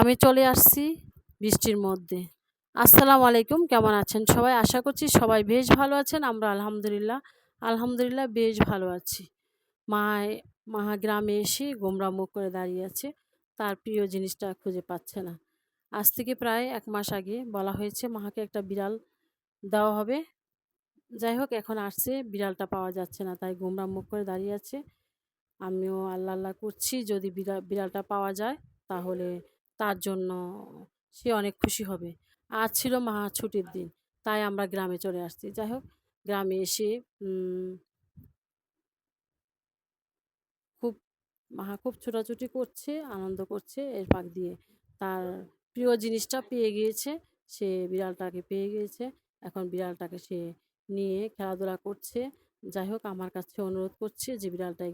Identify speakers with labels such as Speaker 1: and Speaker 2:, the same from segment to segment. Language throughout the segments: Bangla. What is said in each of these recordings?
Speaker 1: আমি চলে আসছি বৃষ্টির মধ্যে। আসসালামু আলাইকুম, কেমন আছেন সবাই? আশা করছি সবাই বেশ ভালো আছেন। আমরা আলহামদুলিল্লাহ আলহামদুলিল্লাহ বেশ ভালো আছি। মা মাহা গ্রামে এসে গোমরা মুখ করে দাঁড়িয়ে আছে। তার প্রিয় জিনিসটা খুঁজে পাচ্ছে না। আজ থেকে প্রায় এক মাস আগে বলা হয়েছে মাহাকে একটা বিড়াল দেওয়া হবে। যাই হোক, এখন আসছে, বিড়ালটা পাওয়া যাচ্ছে না, তাই গোমরা মুখ করে দাঁড়িয়ে আছে। আমিও আল্লাহ আল্লাহ করছি, যদি বিড়াল বিড়ালটা পাওয়া যায়, তাহলে তার জন্য সে অনেক খুশি হবে। আজ ছিল মহা ছুটির দিন, তাই আমরা গ্রামে চলে আসছি। যাই হোক, গ্রামে এসে খুব, মাহা খুব ছোটাছুটি করছে, আনন্দ করছে এর পাক দিয়ে। তার প্রিয় জিনিসটা পেয়ে গিয়েছে, সে বিড়ালটাকে পেয়ে গিয়েছে। এখন বিড়ালটাকে সে নিয়ে খেলাধুলা করছে। যাই হোক, আমার কাছে অনুরোধ করছে যে বিড়ালটা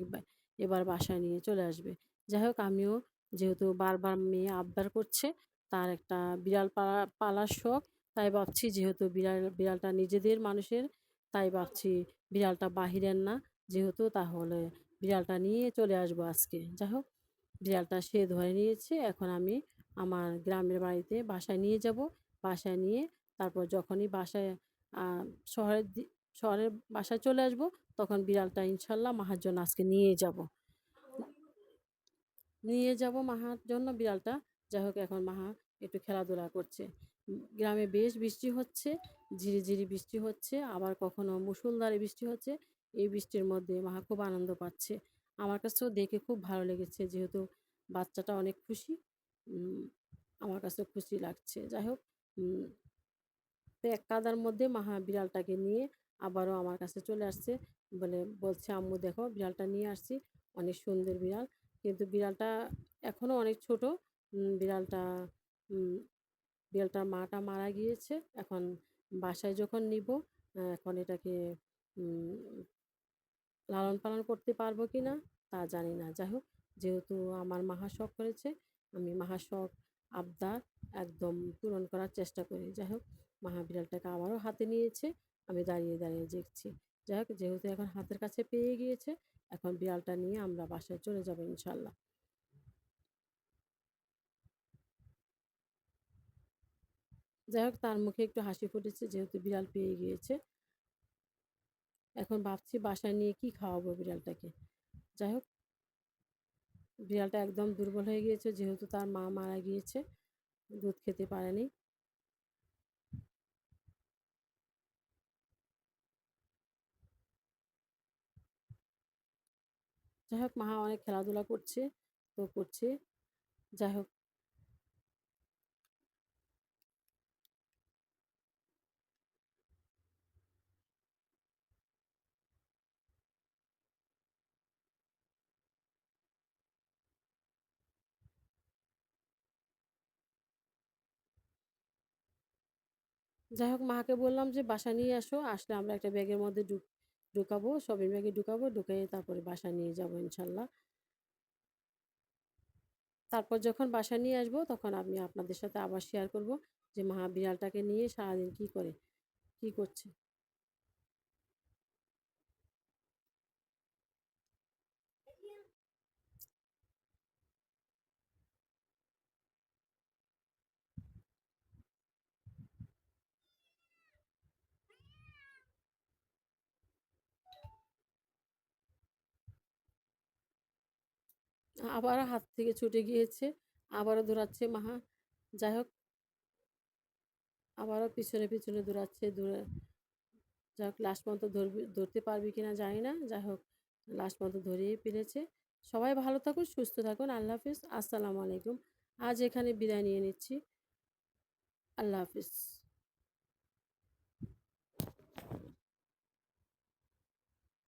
Speaker 1: এবার বাসায় নিয়ে চলে আসবে। যাই হোক, আমিও যেহেতু বারবার মেয়ে আবদার করছে, তার একটা বিড়াল পালা পালার শখ। তাই ভাবছি যেহেতু বিড়াল, বিড়ালটা নিজেদের মানুষের, তাই ভাবছি বিড়ালটা বাহিরের না। যেহেতু তাহলে বিড়ালটা নিয়ে চলে আসব আজকে। যাই হোক, বিড়ালটা সে ধরে নিয়েছে, এখন আমি আমার গ্রামের বাড়িতে বাসায় নিয়ে যাব। বাসায় নিয়ে তারপর যখনই বাসায় শহরের শহরের বাসায় চলে আসব, তখন বিড়ালটা ইনশাল্লাহ মাহার জন্য আজকে নিয়ে যাব। নিয়ে যাব মাহার জন্য বিড়ালটা। যাই হোক, এখন মাহা একটু খেলাধুলা করছে। গ্রামে বেশ বৃষ্টি হচ্ছে, ঝিরিঝিরি বৃষ্টি হচ্ছে, আবার কখনো মুসুলধারে বৃষ্টি হচ্ছে। এই বৃষ্টির মধ্যে মাহা খুব আনন্দ পাচ্ছে। আমার কাছেও দেখে খুব ভালো লেগেছে, যেহেতু বাচ্চাটা অনেক খুশি। আমার কাছে খুশি লাগছে। যাই হোক এক কাদার মধ্যে মাহা বিড়ালটাকে নিয়ে আবারও আমার কাছে চলে আসছে। বলে, বলছে, আম্মু দেখো, বিড়ালটা নিয়ে আসছি। অনেক সুন্দর বিড়াল। কিন্তু বিড়ালটা এখনও অনেক ছোট। বিড়ালটা বিড়ালটার মাটা মারা গিয়েছে। এখন বাসায় যখন নিব এখন এটাকে লালন পালন করতে পারব কি না তা জানি না। যাই হোক, যেহেতু আমার মাহা শখ করেছে আমি মাহা শখ আবদার একদম পূরণ করার চেষ্টা করি। যাই হোক মাহা বিড়ালটাকে আবারও হাতে নিয়েছে, আমি দাঁড়িয়ে দাঁড়িয়ে দেখছি। যাই হোক, যেহেতু এখন হাতের কাছে পেয়ে গিয়েছে এখন বিড়ালটা নিয়ে আমরা বাসায় চলে যাব ইনশাল্লাহ। যাই হোক, তার মুখে একটু হাসি ফুটেছে, যেহেতু বিড়াল পেয়ে গিয়েছে। এখন ভাবছি বাসায় নিয়ে কি খাওয়াবো বিড়ালটাকে। যাই হোক, বিড়ালটা একদম দুর্বল হয়ে গিয়েছে, যেহেতু তার মা মারা গিয়েছে, দুধ খেতে পারেনি। যাই হোক মা অনেক খেলাধুলা করছে, তো করছে। যাই হোক। যাই হোক মাকে বললাম যে, বাসা নিয়ে আসো, আসলে আমরা একটা ব্যাগের মধ্যে ঢুকাবো, সবের ব্যাগে ঢুকাবো, ঢুকে তারপরে বাসা নিয়ে যাব ইনশাল্লাহ। তারপর যখন বাসা নিয়ে আসব তখন আমি আপনাদের সাথে আবার শেয়ার করব যে, মা, বিড়ালটাকে নিয়ে সারাদিন কি করে, কি করছে? আবারও হাত থেকে ছুটে গিয়েছে, আবারও দৌড়াচ্ছে মাহা। যাই হোক। আবারও পিছনে পিছনে দৌড়াচ্ছে, দৌড়ে যাই হোক লাস্ট পর্যন্ত ধরবি, ধরতে পারবি কিনা জানি না। যাই হোক লাস্ট পর্যন্ত ধরিয়ে পেরেছে সবাই ভালো থাকুন, সুস্থ থাকুন। আল্লাহ হাফিজ। আসসালামু আলাইকুম। আজ এখানে বিদায় নিয়ে নিচ্ছি। আল্লাহ হাফিজ।